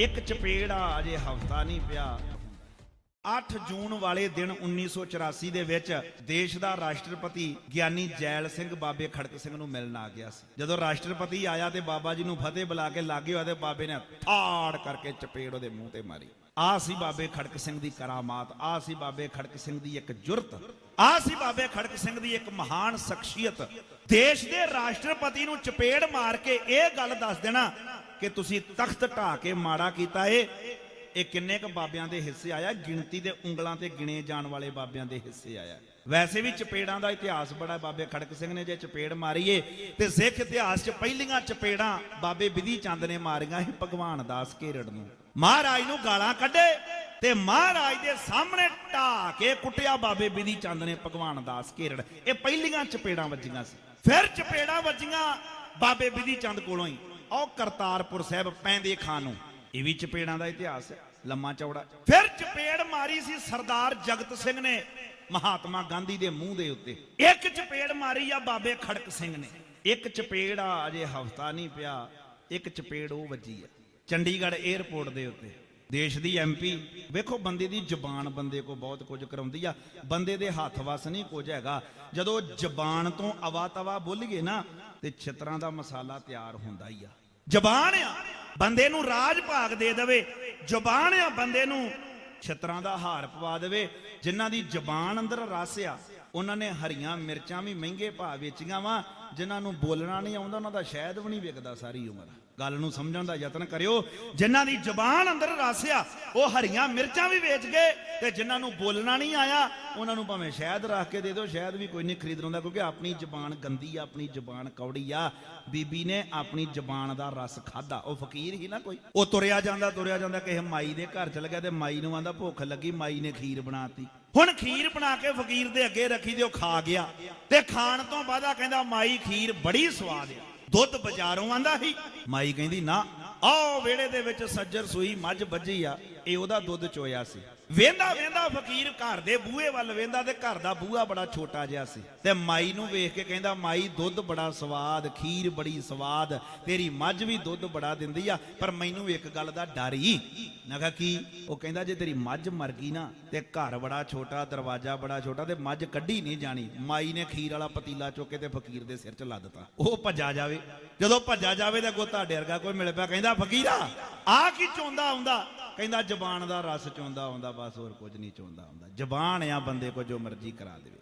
ਇੱਕ ਚਪੇੜਾ ਅਜੇ ਹਫਤਾ ਨਹੀਂ ਪਿਆ। 8 ਜੂਨ ਵਾਲੇ ਦਿਨ 1984 ਦੇ ਵਿੱਚ ਦੇਸ਼ ਦਾ ਰਾਸ਼ਟਰਪਤੀ ਗਿਆਨੀ ਜੈਲ ਸਿੰਘ ਬਾਬੇ ਖੜਕ ਸਿੰਘ ਨੂੰ ਮਿਲਣ ਆ ਗਿਆ ਸੀ। ਜਦੋਂ ਰਾਸ਼ਟਰਪਤੀ ਆਇਆ ਤੇ ਬਾਬਾ ਜੀ ਨੂੰ ਫਤਿਹ ਬੁਲਾ ਕੇ ਲਾਗੇ ਹੋਇਆ ਬਾਬੇ ਨੇ ਥਾੜ ਕਰਕੇ ਚਪੇੜ ਉਹਦੇ ਮੂੰਹ ਤੇ ਮਾਰੀ। ਆ ਸੀ ਬਾਬੇ ਖੜਕ ਸਿੰਘ ਦੀ ਕਰਾਮਾਤ, ਆ ਸੀ ਬਾਬੇ ਖੜਕ ਸਿੰਘ ਦੀ ਇੱਕ ਜੁਰਤ, ਆ ਸੀ ਬਾਬੇ ਖੜਕ ਸਿੰਘ ਦੀ ਇੱਕ ਮਹਾਨ ਸ਼ਖਸੀਅਤ। ਦੇਸ਼ ਦੇ ਰਾਸ਼ਟਰਪਤੀ ਨੂੰ ਚਪੇੜ ਮਾਰ ਕੇ ਇਹ ਗੱਲ ਦੱਸ ਦੇਣਾ ਕਿ ਤੁਸੀਂ ਤਖਤ ਢਾ ਕੇ ਮਾੜਾ ਕੀਤਾ ਏ ਇਹ ਕਿੰਨੇ ਕ ਬਾਬਿਆਂ ਦੇ ਹਿੱਸੇ ਆਇਆ? ਗਿਣਤੀ ਦੇ ਉਂਗਲਾਂ ਤੇ ਗਿਣੇ ਜਾਣ ਵਾਲੇ ਬਾਬਿਆਂ ਦੇ ਹਿੱਸੇ ਆਇਆ। ਵੈਸੇ ਵੀ ਚਪੇੜਾਂ ਦਾ ਇਤਿਹਾਸ ਬੜਾ ਬਾਬੇ ਖੜਕ ਸਿੰਘ ਨੇ ਜੇ ਚਪੇੜ ਮਾਰੀਏ ਤੇ ਸਿੱਖ ਇਤਿਹਾਸ 'ਚ ਪਹਿਲੀਆਂ ਚਪੇੜਾਂ ਬਾਬੇ ਵਿਧੀ ਚੰਦ ਨੇ ਮਾਰੀਆਂ ਸੀ ਭਗਵਾਨ ਦਾਸ ਘੇਰੜ ਨੂੰ। ਮਹਾਰਾਜ ਨੂੰ ਗਾਲਾਂ ਕੱਢੇ ਤੇ ਮਹਾਰਾਜ ਦੇ ਸਾਹਮਣੇ ਢਾ ਕੇ ਕੁੱਟਿਆ ਬਾਬੇ ਵਿਧੀ ਚੰਦ ਨੇ ਭਗਵਾਨ ਦਾਸ ਘੇਰੜ ਇਹ ਪਹਿਲੀਆਂ ਚਪੇੜਾਂ ਵੱਜੀਆਂ ਸੀ। ਫਿਰ ਚਪੇੜਾਂ ਵੱਜੀਆਂ ਬਾਬੇ ਵਿਧੀ ਚੰਦ ਕੋਲੋਂ ਹੀ। ਉਹ ਕਰਤਾਰਪੁਰ ਸਾਹਿਬ ਪੈਂਦੇ ਖਾਨ ਨੂੰ। ਇਹ ਵੀ ਚਪੇੜਾਂ ਦਾ ਇਤਿਹਾਸ ਹੈ, ਲੰਮਾ ਚੌੜਾ। ਫਿਰ ਚਪੇੜ ਮਾਰੀ ਸੀ ਸਰਦਾਰ ਜਗਤ ਸਿੰਘ ਨੇ, ਮਹਾਤਮਾ ਗਾਂਧੀ ਦੇ ਮੂੰਹ ਦੇ ਉੱਤੇ। ਇੱਕ ਚਪੇੜ ਮਾਰੀ ਆ ਬਾਬੇ ਖੜਕ ਸਿੰਘ ਨੇ। ਇੱਕ ਚਪੇੜ ਆ, ਅਜੇ ਹਫਤਾ ਨਹੀਂ ਪਿਆ, ਇੱਕ ਚਪੇੜ ਉਹ ਵੱਜੀ ਆ, ਚੰਡੀਗੜ੍ਹ 에ਅਰਪੋਰਟ ਦੇ ਉੱਤੇ। ਦੇਸ਼ ਦੀ ਐਮਪੀ ਵੇਖੋ ਬੰਦੇ ਦੀ ਜਬਾਨ ਬੰਦੇ ਕੋ ਬਹੁਤ ਕੁਝ ਕਰਾਉਂਦੀ ਆ, ਬੰਦੇ ਦੇ ਹੱਥ ਵਸ ਨਹੀਂ ਕੁਝ ਹੈਗਾ। ਜਦੋਂ ਜਬਾਨ ਤੋਂ ਅਵਾ ਤਵਾ ਬੋਲੀਏ ਨਾ, ਤੇ ਛਿੱਤਰਾਂ ਦਾ ਮਸਾਲਾ ਤਿਆਰ ਹੁੰਦਾ ਹੀ ਆ। ਜ਼ਬਾਨ ਆ। ਬੰਦੇ ਨੂੰ ਰਾਜ ਭਾਗ ਦੇ ਦੇਵੇ, ਜ਼ੁਬਾਨ ਆ ਬੰਦੇ ਨੂੰ ਛਤਰਾਂ ਦਾ ਹਾਰ ਪਵਾ ਦੇਵੇ। ਜਿਨ੍ਹਾਂ ਦੀ ਜ਼ਬਾਨ ਅੰਦਰ ਰਸ ਆ, ਉਹਨਾਂ ਨੇ ਹਰੀਆਂ ਮਿਰਚਾਂ ਵੀ ਮਹਿੰਗੇ ਭਾਅ ਵੇਚੀਆਂ ਵਾ। ਜਿਨ੍ਹਾਂ ਨੂੰ ਬੋਲਣਾ ਨਹੀਂ ਆਉਂਦਾ, ਉਹਨਾਂ ਦਾ ਸ਼ਾਇਦ ਵੀ ਨਹੀਂ ਵਿਕਦਾ ਸਾਰੀ ਉਮਰ। ਗੱਲ ਨੂੰ ਸਮਝਣ ਦਾ ਯਤਨ ਕਰਿਓ। ਜਿਨ੍ਹਾਂ ਦੀ ਜ਼ੁਬਾਨ ਅੰਦਰ ਰਸ ਆ, ਉਹ ਹਰੀਆਂ ਮਿਰਚਾਂ ਵੀ ਵੇਚ ਗਏ ਤੇ ਜਿਨ੍ਹਾਂ ਨੂੰ ਬੋਲਣਾ ਨਹੀਂ ਆਇਆ ਉਹਨਾਂ ਨੂੰ ਭਾਵੇਂ ਸ਼ਾਇਦ ਰੱਖ ਕੇ ਦੇ ਦਿਓ ਸ਼ਾਇਦ ਵੀ ਕੋਈ ਨਹੀਂ ਖਰੀਦ ਲੈਂਦਾ ਕਿਉਂਕਿ ਆਪਣੀ ਜ਼ਬਾਨ ਗੰਦੀ ਆ, ਆਪਣੀ ਜ਼ਬਾਨ ਕੌੜੀ ਆ। ਬੀਬੀ ਨੇ ਆਪਣੀ ਜ਼ਬਾਨ ਦਾ ਰਸ ਖਾਦਾ ਉਹ ਫਕੀਰ ਹੀ ਨਾ ਕੋਈ। ਉਹ ਤੁਰਿਆ ਜਾਂਦਾ ਤੁਰਿਆ ਜਾਂਦਾ, ਕਿਸੇ ਮਾਈ ਦੇ ਘਰ ਚਲ ਗਿਆ ਤੇ ਮਾਈ ਨੂੰ ਆਂਦਾ ਭੁੱਖ ਲੱਗੀ, ਮਾਈ ਨੇ ਖੀਰ ਬਣਾਤੀ। ਹੁਣ ਖੀਰ ਬਣਾ ਕੇ ਫਕੀਰ ਦੇ ਅੱਗੇ ਰੱਖੀ ਤੇ ਉਹ ਖਾ ਗਿਆ। ਤੇ ਖਾਣ ਤੋਂ ਬਾਅਦਾ ਕਹਿੰਦਾ, ਮਾਈ ਖੀਰ ਬੜੀ ਸਵਾਦ ਆ। ਦੁੱਧ ਬਾਜ਼ਾਰੋਂ ਆਂਦਾ ਸੀ। ਮਾਈ ਕਹਿੰਦੀ, ਨਾ, ਆਹ ਵਿਹੜੇ ਦੇ ਵਿੱਚ ਸੱਜਰ ਸੂਈ ਮੱਝ ਵੱਜੀ ਆ। ਇਹ ਉਹਦਾ ਦੁੱਧ ਚੋਇਆ ਸੀ। ਵੇਂਦਾ ਵੇਂਦਾ ਫਕੀਰ ਘਰ ਦੇ ਬੂਹੇ ਵੱਲ ਵੇਂਦਾ ਤੇ ਘਰ ਦਾ ਬੂਹਾ ਬੜਾ ਛੋਟਾ ਜਿਹਾ ਸੀ। ਤੇ ਮਾਈ ਨੂੰ ਵੇਖ ਕੇ ਕਹਿੰਦਾ, ਮਾਈ, ਦੁੱਧ ਬੜਾ ਸਵਾਦ, ਖੀਰ ਬੜੀ ਸਵਾਦ, ਤੇਰੀ ਮੱਝ ਵੀ ਦੁੱਧ ਬੜਾ ਦਿੰਦੀ ਆ। ਪਰ ਮੈਨੂੰ ਇੱਕ ਗੱਲ ਦਾ ਡਰ ਹੀ ਮੈਂ ਕਿਹਾ, ਕੀ? ਉਹ ਕਹਿੰਦਾ, ਜੇ ਤੇਰੀ ਮੱਝ ਮਰ ਗਈ ਨਾ, ਤੇ ਘਰ ਬੜਾ ਛੋਟਾ, ਦਰਵਾਜ਼ਾ ਬੜਾ ਛੋਟਾ, ਤੇ ਮੱਝ ਕੱਢੀ ਨਹੀਂ ਜਾਣੀ। ਮਾਈ ਨੇ ਖੀਰ ਵਾਲਾ ਪਤੀਲਾ ਚੁੱਕ ਕੇ ਤੇ ਫਕੀਰ ਦੇ ਸਿਰ 'ਚ ਲਾ ਦਿੱਤਾ। ਉਹ ਭੱਜਾ ਜਾਵੇ। ਜਦੋਂ ਭੱਜਾ ਜਾਵੇ ਤਾਂ ਕੋ ਤੁਹਾਡੇ ਵਰਗਾ ਕੋਈ ਮਿਲ ਪਿਆ, ਕਹਿੰਦਾ, ਫਕੀਰਾ ਆ ਕੀ ਚੋਂਦਾ ਆਉਂਦਾ? ਕਹਿੰਦਾ ਜ਼ਬਾਨ ਦਾ ਰਸ ਚੋਂਦਾ ਹੁੰਦਾ, ਬਸ ਹੋਰ ਕੁਝ ਨਹੀਂ ਚੋਂਦਾ ਹੁੰਦਾ। ਜ਼ਬਾਨ ਆ ਬੰਦੇ ਕੋ ਜੋ ਮਰਜ਼ੀ ਕਰਾ ਦੇਵੇ।